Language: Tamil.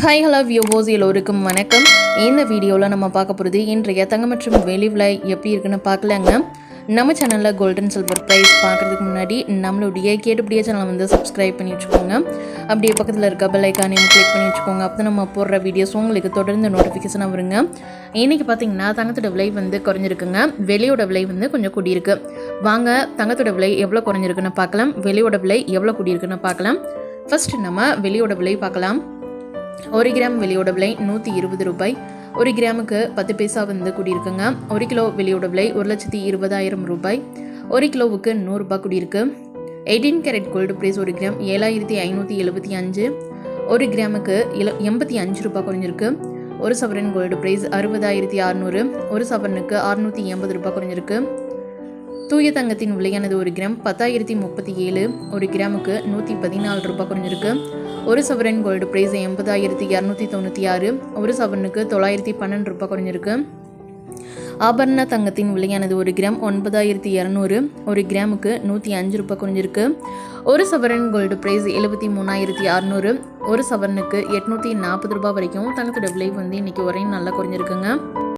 ஹாய் ஹலோ வியூவோஸ் எல்லோருக்கும் வணக்கம். இந்த வீடியோவில் நம்ம பார்க்க போகிறது இன்றைய தங்கம் மற்றும் வெளி விலை எப்படி இருக்குன்னு பார்க்கலாங்க. நம்ம சேனலில் கோல்டன் சில்வர் ப்ரைஸ் பார்க்குறதுக்கு முன்னாடி நம்மளுடைய கேட்டுப்படியே சேனலை வந்து சப்ஸ்கிரைப் பண்ணி வச்சுக்கோங்க. அப்படியே பக்கத்தில் இருக்க பெல் ஐக்கானையும் கிளிக் பண்ணி வச்சுக்கோங்க. அப்போ நம்ம போடுற வீடியோஸ் உங்களுக்கு தொடர்ந்து நோட்டிஃபிகேஷனாக வருங்க. இன்றைக்கி பார்த்தீங்கன்னா தங்கத்தோட விலை வந்து குறைஞ்சிருக்குங்க. வெளியோட விலை வந்து கொஞ்சம் கூடியிருக்கு. வாங்க தங்கத்தோட விலை எவ்வளோ குறைஞ்சிருக்குன்னு பார்க்கலாம். வெளியோட விலை எவ்வளோ கூடியிருக்குன்னு பார்க்கலாம். ஃபஸ்ட்டு நம்ம வெளியோட விலை பார்க்கலாம். ஒரு கிராம் வெளியோட விலை நூற்றி இருபது ரூபாய். ஒரு கிராமுக்கு பத்து பைசா வந்து கூடியிருக்குங்க. ஒரு கிலோ வெளியோட விலை ஒரு லட்சத்தி இருபதாயிரம் ரூபாய். ஒரு கிலோவுக்கு நூறுரூபா கூடியிருக்கு. எயிட்டீன் கேரட் கோல்டு ப்ரைஸ் ஒரு கிராம் ஏழாயிரத்தி ஐநூற்றி எழுபத்தி அஞ்சு. ஒரு கிராமுக்கு இல எண்பத்தி அஞ்சு ரூபாய் குறைஞ்சிருக்கு. ஒரு சவரன் கோல்டு ப்ரைஸ் அறுபதாயிரத்தி அறநூறு. ஒரு சவரனுக்கு அறுநூற்றி எண்பது ரூபாய் குறைஞ்சிருக்கு. தூய தங்கத்தின் விலையானது ஒரு கிராம் பத்தாயிரத்தி முப்பத்தி ஏழு ஒரு கிராமுக்கு நூற்றி பதினாலு ரூபாய் குறைஞ்சிருக்கு. ஒரு சவரன் கோல்டு ப்ரைஸ் எண்பதாயிரத்தி இரநூத்தி தொண்ணூற்றி ஆறு ஒரு சவரனுக்கு தொள்ளாயிரத்தி பன்னெண்டு ரூபாய் குறைஞ்சிருக்கு. ஆபரண தங்கத்தின் விலையானது ஒரு கிராம் ஒன்பதாயிரத்தி இரநூறு ஒரு கிராமுக்கு நூற்றி அஞ்சு ரூபாய் குறைஞ்சிருக்கு. ஒரு சவரன் கோல்டு ப்ரைஸ் எழுபத்தி மூணாயிரத்தி அறநூறு ஒரு சவரனுக்கு எட்நூற்றி நாற்பது ரூபாய் வரைக்கும் தங்கத்தோட விலை வந்து இன்றைக்கி ஒரே நல்லா குறைஞ்சிருக்குங்க.